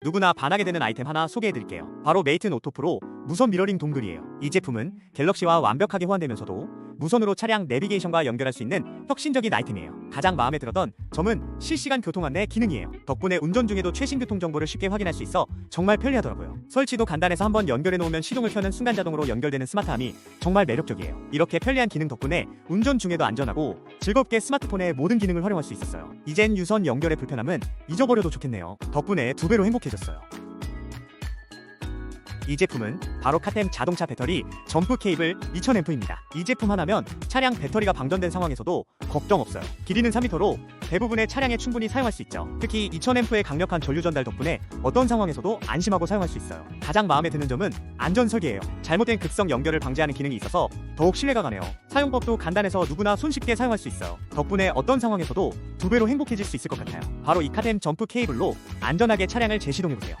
누구나 반하게 되는 아이템 하나 소개해드릴게요. 바로 메이튼 오토프로 무선 미러링 동글이에요. 이 제품은 갤럭시와 완벽하게 호환되면서도 무선으로 차량 내비게이션과 연결할 수 있는 혁신적인 아이템이에요. 가장 마음에 들었던 점은 실시간 교통 안내 기능이에요. 덕분에 운전 중에도 최신 교통 정보를 쉽게 확인할 수 있어 정말 편리하더라고요. 설치도 간단해서 한번 연결해 놓으면 시동을 켜는 순간 자동으로 연결되는 스마트함이 정말 매력적이에요. 이렇게 편리한 기능 덕분에 운전 중에도 안전하고 즐겁게 스마트폰의 모든 기능을 활용할 수 있었어요. 이젠 유선 연결의 불편함은 잊어버려도 좋겠네요. 덕분에 두 배로 행복해졌어요. 이 제품은 바로 카템 자동차 배터리 점프 케이블 2000A입니다. 이 제품 하나면 차량 배터리가 방전된 상황에서도 걱정 없어요. 길이는 3m로 대부분의 차량에 충분히 사용할 수 있죠. 특히 2000A의 강력한 전류 전달 덕분에 어떤 상황에서도 안심하고 사용할 수 있어요. 가장 마음에 드는 점은 안전 설계예요. 잘못된 극성 연결을 방지하는 기능이 있어서 더욱 신뢰가 가네요. 사용법도 간단해서 누구나 손쉽게 사용할 수 있어요. 덕분에 어떤 상황에서도 두 배로 행복해질 수 있을 것 같아요. 바로 이 카템 점프 케이블로 안전하게 차량을 재시동해보세요.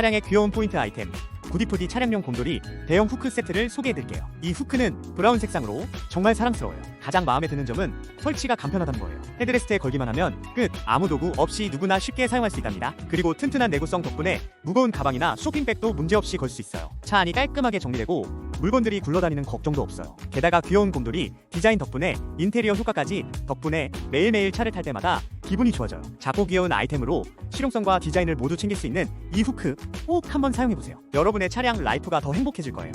차량의 귀여운 포인트 아이템 구디푸디 차량용 곰돌이 대형 후크 세트를 소개해드릴게요. 이 후크는 브라운 색상으로 정말 사랑스러워요. 가장 마음에 드는 점은 설치가 간편하다는 거예요. 헤드레스트에 걸기만 하면 끝. 아무 도구 없이 누구나 쉽게 사용할 수 있답니다. 그리고 튼튼한 내구성 덕분에 무거운 가방이나 쇼핑백도 문제없이 걸 수 있어요. 차 안이 깔끔하게 정리되고 물건들이 굴러다니는 걱정도 없어요. 게다가 귀여운 곰돌이 디자인 덕분에 인테리어 효과까지 덕분에 매일매일 차를 탈 때마다 기분이 좋아져요. 작고 귀여운 아이템으로 실용성과 디자인을 모두 챙길 수 있는 이 후크 꼭 한번 사용해보세요. 여러분의 차량 라이프가 더 행복해질 거예요.